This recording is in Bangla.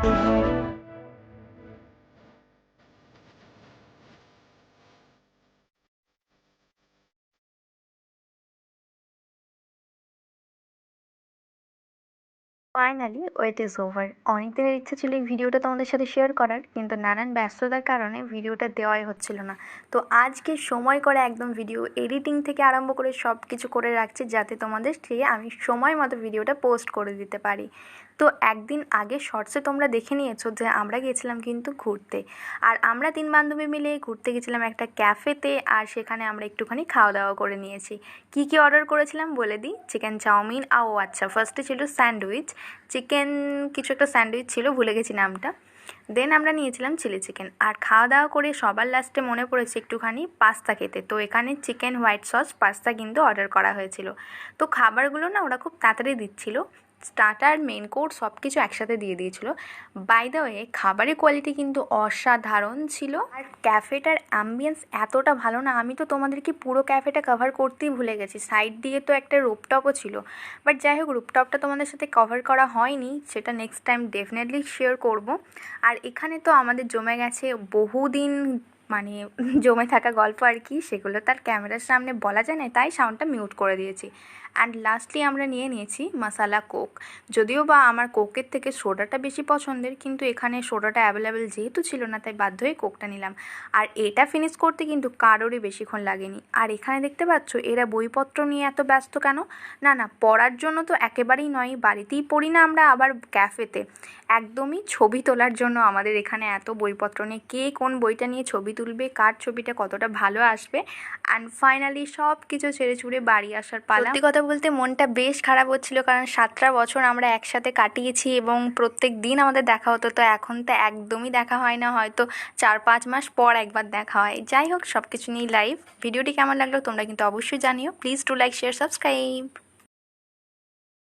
Thank you. Finally wait is over অনেক দিনের ইচ্ছে ছিল এই ভিডিওটা তোমাদের সাথে শেয়ার করার, কিন্তু নানান ব্যস্ততার কারণে ভিডিওটা দেওয়াই হচ্ছিল না। তো আজকে সময় করে একদম ভিডিও এডিটিং থেকে আরম্ভ করে সব কিছু করে রাখছি যাতে তোমাদের সেই আমি সময় মতো ভিডিওটা পোস্ট করে দিতে পারি। তো একদিন আগে শর্টসে তোমরা দেখে নিয়েছো যে আমরা গিয়েছিলাম কিন্তু ঘুরতে। আর আমরা তিন বান্ধবী মিলে ঘুরতে গেছিলাম একটা ক্যাফেতে আর সেখানে আমরা একটুখানি খাওয়া দাওয়া করে নিয়েছি। কী কী অর্ডার করেছিলাম বলে দিই? চিকেন চাউমিন ও আচ্ছা ফার্স্টে ছিল স্যান্ডউইচ চিকেন কিছু একটা স্যান্ডউইচ ছিল, ভুলে গেছি নামটা। দেন আমরা নিয়েছিলাম চিলি চিকেন। আর খাওয়া দাওয়া করে সবার লাস্টে মনে পড়েছে একটুখানি পাস্তা খেতে। তো এখানে চিকেন হোয়াইট সস পাস্তা কিন্তু অর্ডার করা হয়েছিল। তো খাবারগুলো না ওরা খুব তাড়াতাড়ি দিচ্ছিল। স্টার্টার মেন কোর্স সব কিছু একসাথে দিয়ে দিয়েছিল। বাই দ্য ওয়ে খাবারের কোয়ালিটি কিন্তু অসাধারণ ছিল। আর ক্যাফেটার অ্যাম্বিয়েন্স এতটা ভালো না, আমি তো তোমাদেরকে পুরো ক্যাফেটা কভার করতেই ভুলে গেছি। সাইড দিয়ে তো একটা রুপটপও ছিল। বাট যাই হোক রুপটপটা তোমাদের সাথে কভার করা হয়নি। সেটা নেক্সট টাইম ডেফিনেটলি শেয়ার করব। আর এখানে তো আমাদের জমে গেছে বহুদিন মানে জমে থাকা গল্প আর কি, সেগুলো তার ক্যামেরার সামনে বলা যায় না, তাই সাউন্ডটা মিউট করে দিয়েছি। অ্যান্ড লাস্টলি আমরা নিয়ে নিয়েছি মশালা কোক যদিও বা আমার কোকের থেকে সোডাটা বেশি পছন্দের, কিন্তু এখানে সোডাটা অ্যাভেলেবেল যেহেতু ছিল না, তাই বাধ্য হয়ে কোকটা নিলাম। আর এটা ফিনিশ করতে কিন্তু কারোরই বেশিক্ষণ লাগেনি। আর এখানে দেখতে পাচ্ছ, এরা বইপত্র নিয়ে এত ব্যস্ত কেন? না না, পড়ার জন্য তো একেবারেই নয়, বাড়িতেই পড়ি না আমরা আবার ক্যাফেতে একদমই ছবি তোলার জন্য আমাদের এখানে এত বইপত্র নিয়ে কে কোন বইটা নিয়ে ছবি তুলবে, কার ছবিটা কতটা ভালো আসবে। অ্যান্ড ফাইনালি সব কিছু ছেড়ে ছুড়ে বাড়ি আসার পালা। সত্যি কথা বলতে মনটা বেশ খারাপ হচ্ছিল, কারণ সাতটা বছর আমরা একসাথে কাটিয়েছি এবং প্রত্যেক দিন আমাদের দেখা হতো, তো এখন তো একদমই দেখা হয় না, হয়তো চার পাঁচ মাস পর একবার দেখা হয়। যাই হোক সব কিছু নিয়েই লাইভ ভিডিওটি কেমন লাগল তোমরা কিন্তু অবশ্যই জানিও। Please to like share subscribe